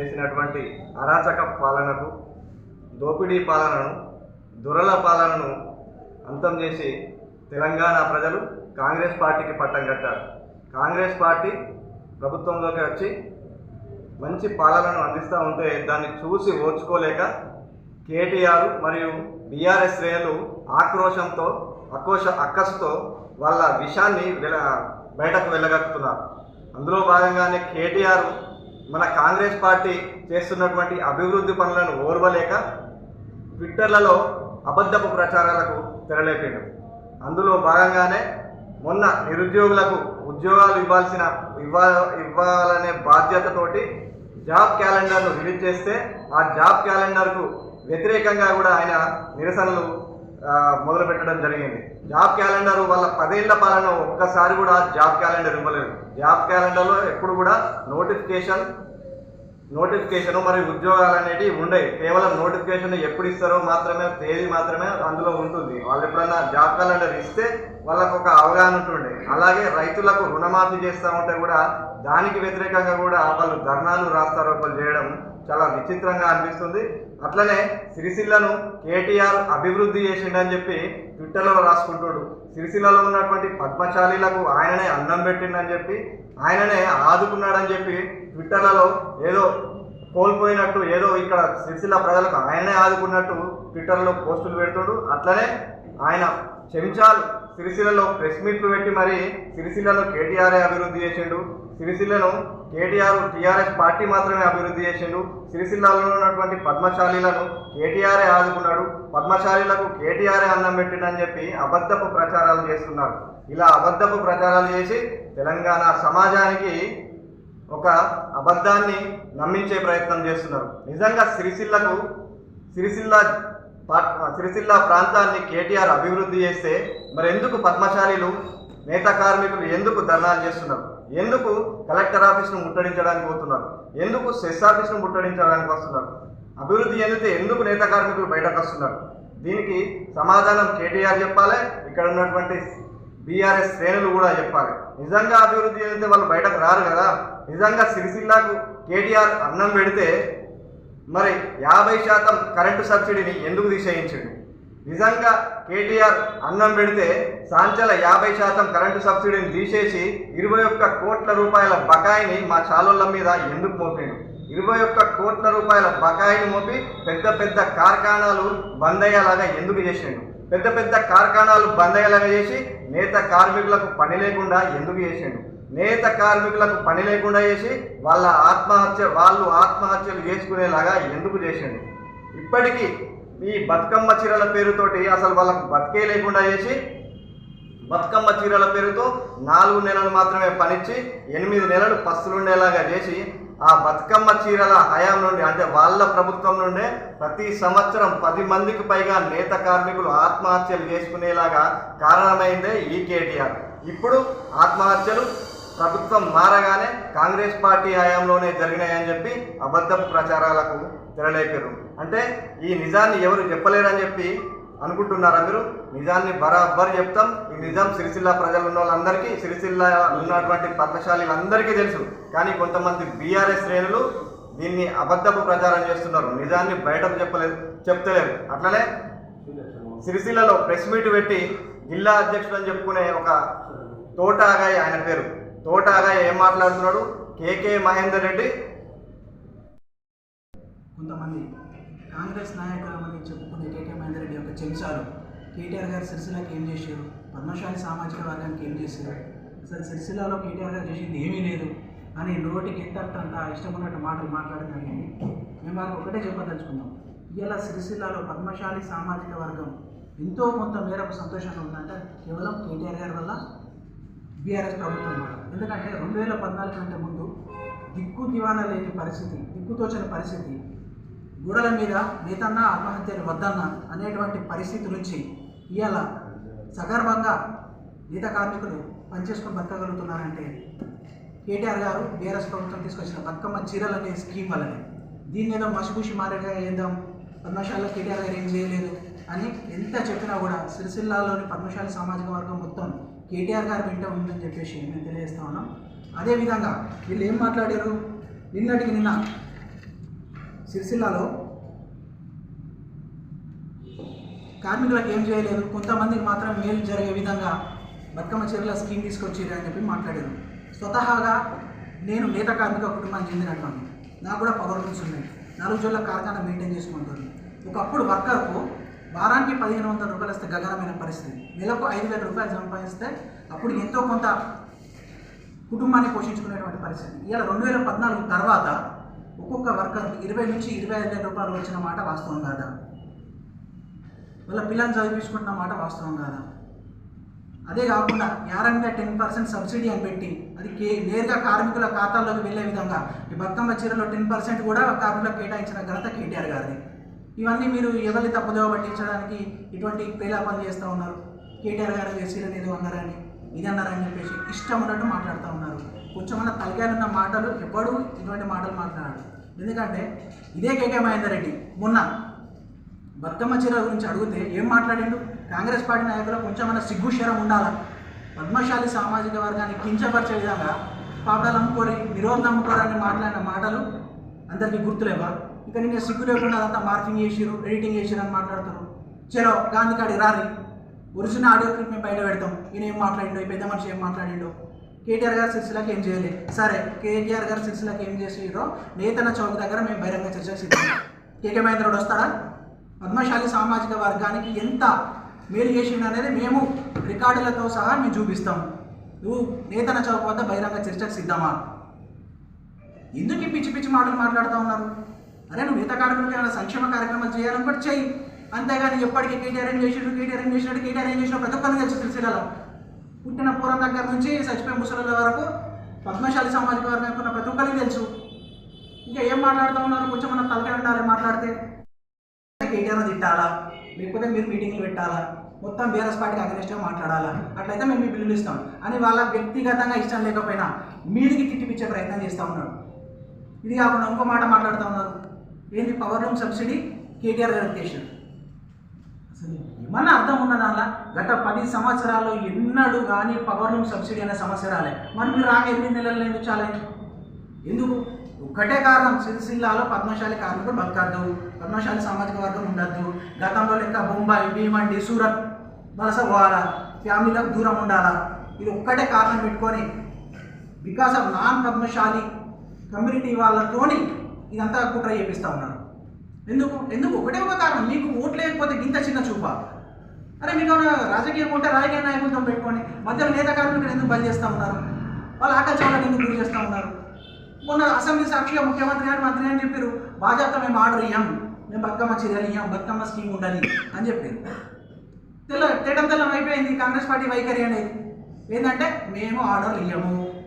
చేసినటువంటి అరాచక పాలనకు దోపిడీ పాలనను దురల పాలనను అంతం చేసి తెలంగాణ ప్రజలు కాంగ్రెస్ పార్టీకి పట్టం కట్టారు. కాంగ్రెస్ పార్టీ ప్రభుత్వంలోకి వచ్చి మంచి పాలనను అందిస్తూ ఉంటే దాన్ని చూసి ఓర్చుకోలేక కేటీఆర్ మరియు బీఆర్ఎస్ శ్రేణులు ఆక్రోషంతో అకోష అక్కసుతో వాళ్ళ విషాన్ని బయటకు వెళ్ళగక్కుతున్నారు. అందులో భాగంగానే కేటీఆర్ మన కాంగ్రెస్ పార్టీ చేస్తున్నటువంటి అభివృద్ధి పనులను ఓర్వలేక ట్విట్టర్లలో అబద్ధపు ప్రచారాలకు తెరలేపాడు. అందులో భాగంగానే మొన్న నిరుద్యోగులకు ఉద్యోగాలు ఇవ్వాల్సిన ఇవ్వ ఇవ్వాలనే బాధ్యతతోటి జాబ్ క్యాలెండర్ను రిలీజ్ చేస్తే ఆ జాబ్ క్యాలెండర్కు వ్యతిరేకంగా కూడా ఆయన నిరసనలు మొదలుపెట్టడం మొదలు పెట్టడం జరిగింది. జాబ్ క్యాలెండర్ వాళ్ళ పదేళ్ళ పాలన ఒక్కసారి కూడా జాబ్ క్యాలెండర్ ఇవ్వలేదు. జాబ్ క్యాలెండర్లో ఎప్పుడు కూడా నోటిఫికేషన్ నోటిఫికేషన్ మరియు ఉద్యోగాలు అనేటివి ఉండవు కేవలం నోటిఫికేషన్ ఎప్పుడు ఇస్తారో మాత్రమే తేదీ మాత్రమే అందులో ఉంటుంది. వాళ్ళు ఎప్పుడన్నా జాబ్ క్యాలెండర్ ఇస్తే వాళ్ళకు ఒక అవగాహన ఉంటుండే. అలాగే రైతులకు రుణమాఫీ చేస్తూ ఉంటే కూడా దానికి వ్యతిరేకంగా కూడా వాళ్ళు ధర్నాలు రాస్తారోపలు చేయడం చాలా విచిత్రంగా అనిపిస్తుంది. అట్లనే సిరిసిల్లను కేటీఆర్ అభివృద్ధి చేసిండని చెప్పి ట్విట్టర్లో రాసుకుంటాడు. సిరిసిల్లలో ఉన్నటువంటి పద్మశాలీలకు ఆయననే అన్నం పెట్టిండని చెప్పి ఆయననే ఆదుకున్నాడని చెప్పి ట్విట్టర్లలో ఏదో కోల్పోయినట్టు ఏదో ఇక్కడ సిరిసిల్ల ప్రజలకు ఆయనే ఆదుకున్నట్టు ట్విట్టర్లో పోస్టులు పెడుతుండు. అట్లనే ఆయన చెంచాలు సిరిసిల్లలో ప్రెస్ మీట్లు పెట్టి మరి సిరిసిల్లలో కేటీఆర్ అభివృద్ధి చేసిండు. సిరిసిల్లను కేటీఆర్ టీఆర్ఎస్ పార్టీ మాత్రమే అభివృద్ధి చేసిండు. సిరిసిల్లలో ఉన్నటువంటి పద్మశాలీలను కేటీఆర్ఏ ఆదుకున్నాడు. పద్మశాలీలకు కేటీఆర్ఏ అన్నం పెట్టిండని చెప్పి అబద్ధపు ప్రచారాలు చేస్తున్నారు. ఇలా అబద్ధపు ప్రచారాలు చేసి తెలంగాణ సమాజానికి ఒక అబద్ధాన్ని నమ్మించే ప్రయత్నం చేస్తున్నారు. నిజంగా సిరిసిల్లకు సిరిసిల్ల సిరిసిల్ల ప్రాంతాన్ని కేటీఆర్ అభివృద్ధి చేస్తే మరి ఎందుకు పద్మశాలీలు నేత కార్మికులు ఎందుకు ధర్నాలు చేస్తున్నారు? ఎందుకు కలెక్టర్ ఆఫీస్ను ముట్టడించడానికి పోతున్నారు? ఎందుకు సెస్ ఆఫీస్ను ముట్టడించడానికి వస్తున్నారు? అభివృద్ధి చెందితే ఎందుకు నేత కార్మికులు బయటకు వస్తున్నారు? దీనికి సమాధానం కేటీఆర్ చెప్పాలి. ఇక్కడ ఉన్నటువంటి బీఆర్ఎస్ శ్రేణులు కూడా చెప్పాలి. నిజంగా అభివృద్ధి చెందితే వాళ్ళు బయటకు రారు కదా. నిజంగా సిరిసిల్లాకు కేటీఆర్ అన్నం పెడితే మరి యాభై శాతం కరెంటు సబ్సిడీని ఎందుకు తీసేయించండి నిజంగా కేటీఆర్ అన్నం పెడితే సాంచల యాభై శాతం కరెంటు సబ్సిడీని తీసేసి ఇరవై ఒక్క కోట్ల రూపాయల బకాయిని మా చాలోళ్ళ మీద ఎందుకు మోపాడు? ఇరవై ఒక్క కోట్ల రూపాయల బకాయిని మోపి పెద్ద పెద్ద కార్ఖానాలు బంద్ అయ్యేలాగా ఎందుకు చేసాడు? పెద్ద పెద్ద కార్ఖానాలు బంద్ అయ్యేలాగా చేసి నేత కార్మికులకు పని లేకుండా ఎందుకు చేసాడు? నేత కార్మికులకు పని లేకుండా చేసి వాళ్ళ ఆత్మహత్య వాళ్ళు ఆత్మహత్యలు చేసుకునేలాగా ఎందుకు చేసిండు? ఇప్పటికీ ఈ బతుకమ్మ చీరల పేరుతోటి అసలు వాళ్ళకు బతికే లేకుండా చేసి బతుకమ్మ చీరల పేరుతో నాలుగు నెలలు మాత్రమే పనిచ్చి ఎనిమిది నెలలు పస్తులుండేలాగా చేసి ఆ బతుకమ్మ చీరల హయాం నుండి అంటే వాళ్ళ ప్రభుత్వం నుండే ప్రతి సంవత్సరం పది మందికి పైగా నేత కార్మికులు ఆత్మహత్యలు చేసుకునేలాగా కారణమైందే ఈ కేటీఆర్. ఇప్పుడు ఆత్మహత్యలు ప్రభుత్వం మారగానే కాంగ్రెస్ పార్టీ హయాంలోనే జరిగినాయని చెప్పి అబద్ధపు ప్రచారాలకు తెరలేపారు. అంటే ఈ నిజాన్ని ఎవరు చెప్పలేరని చెప్పి అనుకుంటున్నారా మీరు? నిజాన్ని బరాబర్ చెప్తాం. ఈ నిజాం సిరిసిల్ల ప్రజలు ఉన్న వాళ్ళందరికీ సిరిసిల్ల ఉన్నటువంటి పద్మశాలీలందరికీ తెలుసు. కానీ కొంతమంది బీఆర్ఎస్ శ్రేణులు దీన్ని అబద్ధపు ప్రచారం చేస్తున్నారు. నిజాన్ని బయటకు చెప్పలేదు చెప్తలేరు. అట్లనే సిరిసిల్లలో ప్రెస్ మీట్ పెట్టి జిల్లా అధ్యక్షుడు అని చెప్పుకునే ఒక తోటాగాయ ఆయన పేరు. తోటాగా ఏం మాట్లాడుతున్నాడు? కేకే మహేందర్ రెడ్డి. కొంతమంది కాంగ్రెస్ నాయకులమని చెప్పుకునే కేకే మహేందర్ రెడ్డి యొక్క చెంచాలు కేటీఆర్ గారు సిరిసిల్లకి ఏం చేశారు? పద్మశాలి సామాజిక వర్గానికి ఏం చేశారు? అసలు సిరిసిల్లలో కేటీఆర్ గారు చేసింది ఏమీ లేదు. అని నోటికి ఎంత అంత ఇష్టం ఉన్నట్టు మాటలు మాట్లాడడం జరిగింది. మేము వారికి ఒకటే చెప్పదలుచుకున్నాం. ఇవాళ సిరిసిల్లలో పద్మశాలి సామాజిక వర్గం ఎంతో కొంత మేరకు సంతోషంగా ఉందంటే. కేవలం కేటీఆర్ గారి వల్ల బీఆర్ఎస్ ప్రభుత్వం కూడా ఎందుకంటే రెండు వేల పద్నాలుగు కంటే ముందు దిక్కు దివానా లేని పరిస్థితి దిక్కుతోచని పరిస్థితి గోడల మీద నేతన్న ఆత్మహత్యలు వద్దన్న అనేటువంటి పరిస్థితి నుంచి ఇవాళ సగర్వంగా నేత కార్మికులు పనిచేసుకొని బతకగలుగుతున్నారంటే కేటీఆర్ గారు బీఆర్ఎస్ ప్రభుత్వం తీసుకొచ్చిన బతుకమ్మ చీరలు అనే స్కీమ్ వల్లనే. దీన్ని ఏదో మసిపూసి మారేగా ఏందాం పద్మశాలలో కేటీఆర్ గారు ఏం చేయలేదు అని ఎంత చెప్పినా కూడా సిరిసిల్లాలోని పద్మశాల సామాజిక వర్గం మొత్తం కేటీఆర్ గారు వెంట ఉందని చెప్పేసి మేము తెలియజేస్తా ఉన్నాం. అదేవిధంగా వీళ్ళు ఏం మాట్లాడారు? నిన్నటికి నిన్న సిరిసిల్లాలో కార్మికులకు ఏం చేయలేదు. కొంతమందికి మాత్రం మేలు జరిగే విధంగా బతుకమ్మ చీరల స్కీమ్ తీసుకొచ్చారు అని చెప్పి మాట్లాడారు. స్వతహాగా నేను నేత కార్మిక కుటుంబానికి చెందినటువంటి నాకు కూడా పవర్ ఉన్నాయి. నాలుగు జోళ్ళ కార్ఖానా మెయింటైన్ చేసుకుంటుంది ఒకప్పుడు వర్కర్కు వారానికి పదిహేను వందల రూపాయలు వస్తే గగనమైన పరిస్థితి. నెలకు ఐదు వేల రూపాయలు సంపాదిస్తే అప్పుడు ఎంతో కొంత కుటుంబాన్ని పోషించుకునేటువంటి పరిస్థితి. ఇలా రెండు వేల పద్నాలుగు తర్వాత ఒక్కొక్క వర్కర్ ఇరవై నుంచి ఇరవై ఐదు వేల రూపాయలు వచ్చిన మాట వాస్తవం కాదా? వాళ్ళ పిల్లల్ని చదివించుకుంటున్న మాట వాస్తవం కాదా? అదే కాకుండా యారంగా టెన్ పర్సెంట్ సబ్సిడీ అని పెట్టి అది కే నేరుగా కార్మికుల ఖాతాల్లోకి వెళ్ళే విధంగా ఈ బతుకమ్మ చీరలో టెన్ పర్సెంట్ కూడా కార్మికులకు కేటాయించిన ఘనత కేటీఆర్ గారిది. ఇవన్నీ మీరు ఎవరిని తప్పుదోవ పట్టించడానికి ఇటువంటి ప్రేలాపాలు చేస్తూ ఉన్నారు? కేటీఆర్ గారు వేసీలని ఏదో అన్నారని ఇది అన్నారని చెప్పేసి ఇష్టం ఉన్నట్టు మాట్లాడుతూ ఉన్నారు. కొంచెం మన తలకాయలు ఉన్న మాటలు ఎవ్వడు ఇటువంటి మాటలు మాట్లాడాడు ఎందుకంటే ఇదే కేకే మహేందర్ రెడ్డి. మొన్న బతుకమ్మ చీర గురించి అడిగితే ఏం మాట్లాడిండు? కాంగ్రెస్ పార్టీ నాయకులు కొంచెం సిగ్గు శరం ఉండాలా? పద్మశాలి సామాజిక వర్గాన్ని కించపరిచే విధంగా పాపడాలు అమ్ముకోరి నిరోధం అమ్ముకోరని మాట్లాడిన మాటలు అందరికీ గుర్తులేవా? ఇంకా నేను సిగ్గు లేకుండా అదంతా మార్కింగ్ చేసిరు ఎడిటింగ్ చేసిరు అని మాట్లాడుతారు చలో గాంధీ కాడి రారి ఒరిజినల్ ఆడియో క్లిప్ మేము బయట పెడతాం. ఈయన ఏం మాట్లాడిండో ఈ పెద్ద మనిషి ఏం మాట్లాడిండో. కేటీఆర్ గారు సిరిసిలకు ఏం చేయలేదు. సరే కేటీఆర్ గారు సిరిసిలకు ఏం చేసిరో నేతన చౌక్ దగ్గర మేము బహిరంగ చర్చ సిద్ధం. కేకే మహేంద్రుడు వస్తాడా? పద్మశాలి సామాజిక వర్గానికి ఎంత మేలు చేసిండు అనేది మేము రికార్డులతో సహా మేము చూపిస్తాం. నువ్వు నేతన చౌక్ వద్ద బహిరంగ చర్చకు సిద్ధమా? ఎందుకు పిచ్చి పిచ్చి మాటలు మాట్లాడుతూ ఉన్నారు? అరే నువ్వు మిగతా కార్యక్రమం ఏమైనా సంక్షేమ కార్యక్రమాలు చేయాలనుకుంటే చెయ్యి. అంతేగాని ఎప్పటికీ కేటీ ఏం చేసినట్టు కేటీ ఏం చేసినట్టు కేటీఆర్ ఏం చేసినా ప్రతి ఒక్కరిని తెలుసు సిరిసిల్లలో పుట్టిన పూర్వం దగ్గర నుంచి చచ్చిపోయిన ముసలి వరకు పద్మశాలి సామాజిక వర్గం ఉన్న ప్రతి ఒక్కరికి తెలుసు. ఇంకా ఏం మాట్లాడుతూ ఉన్నారు? కొంచెం మనం తలకాయ ఉండాలి మాట్లాడితే. కేటీఆర్ తిట్టాలా? లేకపోతే మీరు మీటింగ్లు పెట్టాలా? మొత్తం బీఆర్ఎస్ పార్టీకి అగనిస్ట్గా మాట్లాడాలా? అట్లయితే మేము మీ బిల్లులు ఇస్తాం. అని వాళ్ళ వ్యక్తిగతంగా ఇష్టం లేకపోయినా మీదికి తిట్టిపిచ్చే ప్రయత్నం చేస్తూ ఉన్నాడు ఇది కాకుండా ఇంకో మాట మాట్లాడుతూ ఉన్నారు. ఏంది పవర్ లూమ్ సబ్సిడీ కేటీఆర్ గారు చేశారు. అసలు ఏమన్నా అర్థం ఉన్న దానిలో గత పది సంవత్సరాల్లో ఎన్నడూ కానీ పవర్ లూమ్ సబ్సిడీ అనే సమస్య రాలే. మరి మీరు రాక ఎనిమిది నెలలు ఎందుకు చాలా? ఎందుకు? ఒక్కటే కారణం సిరిసిల్లాలో పద్మశాలి కార్మికులు బతకద్దు పద్మశాలి సామాజిక వర్గం ఉండద్దు గతంలో లెక్క బొంబాయి భీమండి సూరత్ వలస పోవాలా? ఫ్యామిలీలకు దూరం ఉండాలా? ఇది ఒక్కటే కారణం పెట్టుకొని because of non Padmashali community వాళ్ళతోని ఇదంతా కుట్ర చేపిస్తూ ఉన్నారు. ఎందుకు? ఎందుకు? ఒకటే ఒక కారణం. మీకు ఓట్లు లేకపోతే ఇంత చిన్న చూప. అరే మీకు రాజకీయం ఉంటే రాజకీయ నాయకులతో పెట్టుకొని మధ్యలో నేత కార్మికులు ఎందుకు బంద్ చేస్తూ ఉన్నారు? వాళ్ళు ఆకలి ఎందుకు గురి చేస్తూ ఉన్నారు. మొన్న అసెంబ్లీ సాక్షిగా ముఖ్యమంత్రి గారు మంత్రి అని చెప్పారు భాజపా మేము ఆర్డర్ ఇయ్యాం. మేము బతుకమ్మ చర్యలు ఇయ్యాం. బతుకమ్మ స్కీమ్ ఉండాలి. అని చెప్పారు. తెల్ల తేటం తెల్లం అయిపోయింది. కాంగ్రెస్ పార్టీ వైఖరి అనేది ఏంటంటే మేము ఆర్డర్లు ఇయ్యము.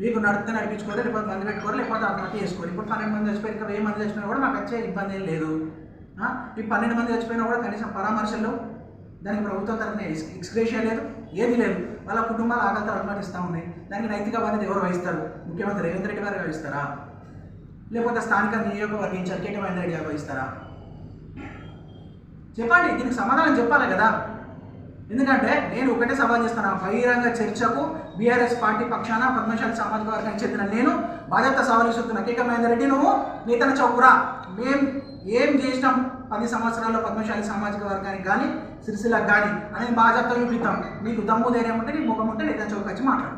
మీకు నడిపితే నడిపించుకోరు లేకపోతే మంది పెట్టుకోరు లేకపోతే ఆత్మహత్య చేసుకోరు. ఇప్పుడు పన్నెండు మంది చచ్చిపోయి ఇంకా వెయ్యి మంది చచ్చిపోయినా కూడా మాకు వచ్చే ఇబ్బంది ఏం లేదు. ఈ పన్నెండు మంది చచ్చిపోయినా కూడా కనీసం పరామర్శలు దానికి ప్రభుత్వం తరఫున ఎక్స్గ్రేషియా లేదు ఏది లేదు. వాళ్ళ కుటుంబాలు ఆకలితో అలమటిస్తూ ఉన్నాయి. దానికి నైతిక బాధ్యత ఎవరు వహిస్తారు? ముఖ్యమంత్రి రేవంత్ రెడ్డి గారు వహిస్తారా? లేకపోతే స్థానిక నియోజకవర్గం ఇన్ఛార్జ్ కేటీ మహేందర్ రెడ్డి గారు వహిస్తారా? చెప్పండి దీనికి సమాధానం చెప్పాలి కదా. ఎందుకంటే నేను ఒకటే సవాల్ చేస్తాను ఆ బహిరంగ చర్చకు బీఆర్ఎస్ పార్టీ పక్షాన పద్మశాలి సామాజిక వర్గానికి చెందిన నేను బాధ్యత సవాల్ చేస్తున్నా కేక మహేందర్ రెడ్డి నువ్వు నేతన చౌకురా. మేం ఏం చేసినాం పది సంవత్సరాల్లో పద్మశాలి సామాజిక వర్గానికి కానీ సిరిసిలకు కానీ అనేది బాధ్యత చూపిస్తాం నీకు దమ్ము ధైర్యం ఉంటే నీ ముఖం ఉంటే నేతన చౌక్ వచ్చి మాట్లాడు.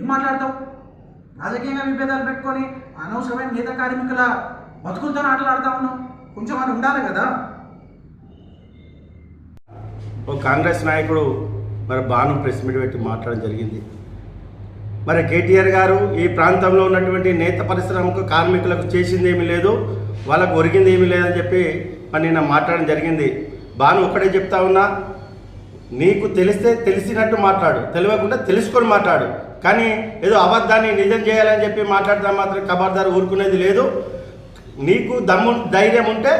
ఏం మాట్లాడతావు? రాజకీయంగా విభేదాలు పెట్టుకొని అనవసరమైన నేత కార్మికుల బతుకులతో ఆటలాడుతా ఉన్నావు. కొంచెం అని ఉండాలి కదా. ఓ కాంగ్రెస్ నాయకుడు మరి బాను ప్రెస్ మీట్ పెట్టి మాట్లాడడం జరిగింది. మరి కేటీఆర్ గారు ఈ ప్రాంతంలో ఉన్నటువంటి నేత పరిశ్రమకు కార్మికులకు చేసింది ఏమీ లేదు వాళ్ళకు ఒరిగింది ఏమీ లేదని చెప్పి మరి నిన్న మాట్లాడడం జరిగింది. బాను ఒక్కడే చెప్తా ఉన్నా నీకు తెలిస్తే తెలిసినట్టు మాట్లాడు తెలియకుండా తెలుసుకొని మాట్లాడు. కానీ ఏదో అబద్ధాన్ని నిజం చేయాలని చెప్పి మాట్లాడితే మాత్రం ఖబర్దారు ఊరుకునేది లేదు. నీకు దమ్ము ధైర్యం ఉంటే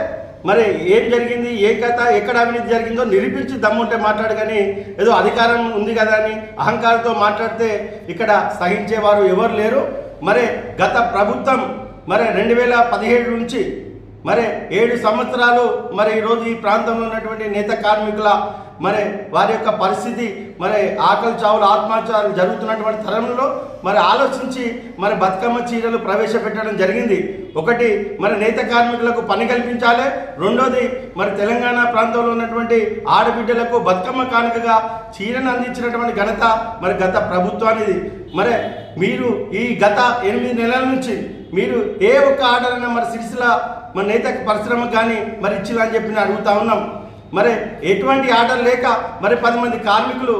మరి ఏం జరిగింది? ఏ కథ? ఎక్కడ అవినీతి జరిగిందో నిరూపించి దమ్ముంటే మాట్లాడు కానీ ఏదో అధికారం ఉంది కదా అని అహంకారంతో మాట్లాడితే ఇక్కడ సహించేవారు ఎవరు లేరు. మరి గత ప్రభుత్వం మరి రెండు వేల పదిహేడు నుంచి మరి ఏడు సంవత్సరాలు మరి ఈరోజు ఈ ప్రాంతంలో ఉన్నటువంటి నేత కార్మికుల మరి వారి యొక్క పరిస్థితి మరి ఆకలి చావులు ఆత్మహత్యలు జరుగుతున్నటువంటి తరంలో మరి ఆలోచించి మరి బతుకమ్మ చీరలు ప్రవేశపెట్టడం జరిగింది. ఒకటి మరి నేత కార్మికులకు పని కల్పించాలి. రెండోది మరి తెలంగాణ ప్రాంతంలో ఉన్నటువంటి ఆడబిడ్డలకు బతుకమ్మ కానుకగా చీరను అందించినటువంటి ఘనత మరి గత ప్రభుత్వానికి మరి మీరు ఈ గత ఎనిమిది నెలల నుంచి మీరు ఏ ఒక్క ఆర్డర్ అయినా మరి సిరిసిల మరి నేత పరిశ్రమ కానీ మరి ఇచ్చిందని చెప్పి నేను అడుగుతా ఉన్నాం. మరి ఎటువంటి ఆర్డర్ లేక మరి పది మంది కార్మికులు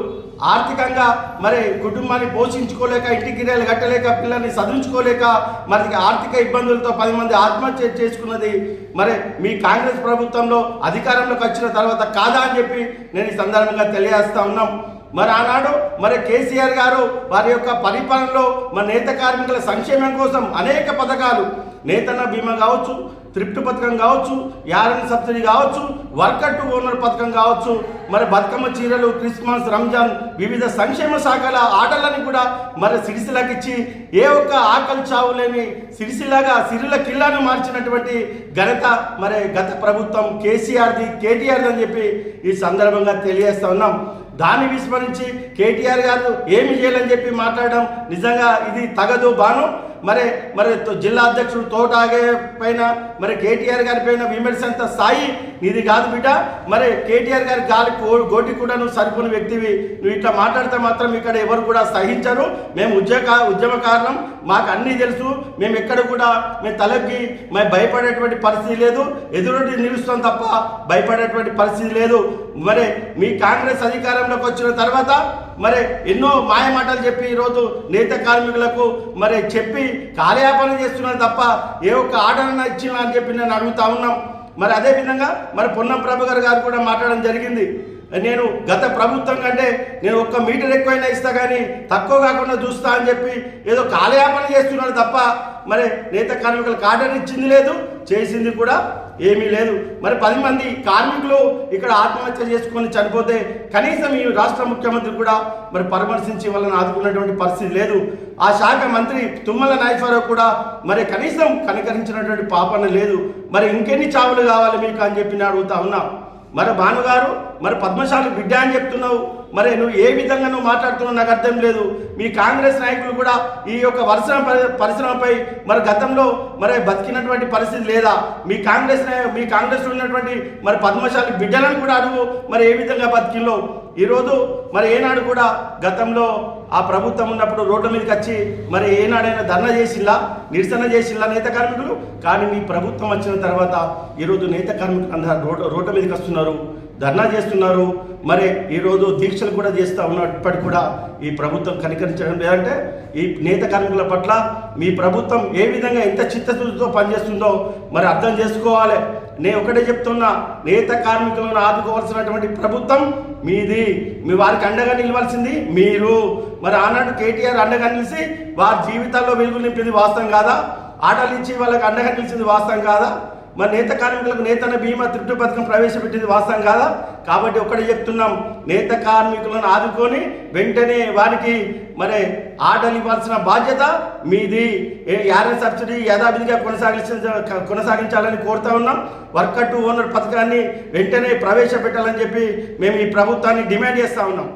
ఆర్థికంగా మరి కుటుంబాన్ని పోషించుకోలేక ఇంటి కిరాయిలు కట్టలేక పిల్లల్ని చదివించుకోలేక మరి ఆర్థిక ఇబ్బందులతో పది మంది ఆత్మహత్య చేసుకున్నది మరి మీ కాంగ్రెస్ ప్రభుత్వంలో అధికారంలోకి వచ్చిన తర్వాత కాదా అని చెప్పి నేను ఈ సందర్భంగా తెలియజేస్తా ఉన్నాం. మరి ఆనాడు మరి కేసీఆర్ గారు వారి యొక్క పరిపాలనలో మన నేత కార్మికుల సంక్షేమం కోసం అనేక పథకాలు నేతన్న బీమా కావచ్చు త్రిప్ట్ పథకం కావచ్చు యారన్ సబ్సిడీ కావచ్చు వర్కర్ టు ఓనర్ పథకం కావచ్చు మరి బతుకమ్మ చీరలు క్రిస్మస్ రంజాన్ వివిధ సంక్షేమ శాఖల ఆటలని కూడా మరి సిరిసిలకు ఇచ్చి ఏ ఒక్క ఆకలి చావు లేని సిరిసిలాగా సిరిల కిల్లాను మార్చినటువంటి ఘనత మరి గత ప్రభుత్వం కేసీఆర్ది కేటీఆర్ది అని చెప్పి ఈ సందర్భంగా తెలియజేస్తా ఉన్నాం. దాన్ని విస్మరించి కేటీఆర్ గారు ఏమి చేయాలని చెప్పి మాట్లాడడం నిజంగా ఇది తగదు బాను మరి మరి జిల్లా అధ్యక్షుడు తోటాగే పైన మరి కేటీఆర్ గారి పైన విమర్శంత స్థాయి నీది కాదు బిడ్డ. మరి కేటీఆర్ గారి గాలి గోటి కూడా నువ్వు సరిపోని వ్యక్తివి. నువ్వు ఇట్లా మాట్లాడితే మాత్రం ఇక్కడ ఎవరు కూడా సహించరు. మేము ఉద్యోగ ఉద్యమ కారణం. మాకు అన్నీ తెలుసు. మేము ఎక్కడ కూడా మేము తలకి మేము భయపడేటువంటి పరిస్థితి లేదు. ఎదురుటి నిలుస్తాం తప్ప భయపడేటువంటి పరిస్థితి లేదు. మరి మీ కాంగ్రెస్ అధికారంలోకి వచ్చిన తర్వాత మరి ఎన్నో మాయ మాటలు చెప్పి ఈరోజు నేత కార్మికులకు మరి చెప్పి కార్యాపన చేస్తున్నారు తప్ప ఏ ఒక్క ఆర్డర్ ఇచ్చిన అని చెప్పి నేను అడుగుతా ఉన్నాం. మరి అదే విధంగా మరి పొన్నం ప్రభాకర్ గారు కూడా మాట్లాడడం జరిగింది. నేను గత ప్రభుత్వం కంటే నేను ఒక్క మీటర్ ఎక్కువైనా ఇస్తా కానీ తక్కువ కాకుండా చూస్తా అని చెప్పి ఏదో కాలయాపన చేస్తున్నాడు తప్ప మరి నేత కార్మికులు ఆర్డర్ ఇచ్చింది లేదు చేసింది కూడా ఏమీ లేదు. మరి పది మంది కార్మికులు ఇక్కడ ఆత్మహత్య చేసుకొని చనిపోతే కనీసం ఈ రాష్ట్ర ముఖ్యమంత్రి కూడా మరి పరామర్శించి వాళ్ళని ఆదుకున్నటువంటి పరిస్థితి లేదు. ఆ శాఖ మంత్రి తుమ్మల నాయకరావు కూడా మరి కనీసం కనికరించినటువంటి పాపన లేదు. మరి ఇంకెన్ని చావులు కావాలి మీకు అని చెప్పి నేను అడుగుతా ఉన్నా. మరి భానుగారు మరి పద్మశాలి బిడ్డ అని చెప్తున్నావు. మరి నువ్వు ఏ విధంగా నువ్వు మాట్లాడుతున్నావు నాకు అర్థం లేదు. మీ కాంగ్రెస్ నాయకులు కూడా ఈ యొక్క పరిశ్రమ పరి- పరిశ్రమపై మరి గతంలో మరి బతికినటువంటి పరిస్థితి లేదా? మీ కాంగ్రెస్ మీ కాంగ్రెస్ ఉన్నటువంటి మరి పద్మశాలి బిడ్డలను కూడా అడుగు మరి ఏ విధంగా బతికిలో ఈరోజు మరి ఏనాడు కూడా గతంలో ఆ ప్రభుత్వం ఉన్నప్పుడు రోడ్ల మీదకి వచ్చి మరి ఏనాడైనా ధర్నా చేసిల్లా? నిరసన చేసిల్లా నేత కార్మికులు? కానీ మీ ప్రభుత్వం వచ్చిన తర్వాత ఈరోజు నేత కార్మికులు అందరూ రోడ్డు రోడ్ల మీదకి వస్తున్నారు. ధర్నా చేస్తున్నారు. మరి ఈరోజు దీక్షలు కూడా చేస్తూ ఉన్నప్పటికీ కూడా ఈ ప్రభుత్వం కనికరించడం లేదంటే ఈ నేత కార్మికుల పట్ల మీ ప్రభుత్వం ఏ విధంగా ఎంత చిత్తశుద్ధితో పనిచేస్తుందో మరి అర్థం చేసుకోవాలి. నేను ఒకటే చెప్తున్నా నేత కార్మికులను ఆదుకోవాల్సినటువంటి ప్రభుత్వం మీది. మీ వారికి అండగా నిలవాల్సింది మీరు. మరి ఆనాడు కేటీఆర్ అండగా నిలిచి వారి జీవితాల్లో వెలుగు నింపింది వాస్తవం కాదా? ఆటలు ఇచ్చి వాళ్ళకి అండగా నిలిచింది వాస్తవం కాదా? మరి నేత కార్మికులకు నేతన బీమా త్రిప్టు పథకం ప్రవేశపెట్టింది వాస్తవం కాదా? కాబట్టి ఒకటి చెప్తున్నాం. నేత కార్మికులను ఆదుకొని వెంటనే వారికి మరి ఆర్డర్లు ఇవ్వాల్సిన బాధ్యత మీది. యారే సబ్సిడీ యథావిధిగా కొనసాగించ కొనసాగించాలని కోరుతా ఉన్నాం. వర్కర్ టు ఓనర్ పథకాన్ని వెంటనే ప్రవేశపెట్టాలని చెప్పి మేము ఈ ప్రభుత్వాన్ని డిమాండ్ చేస్తా ఉన్నాం.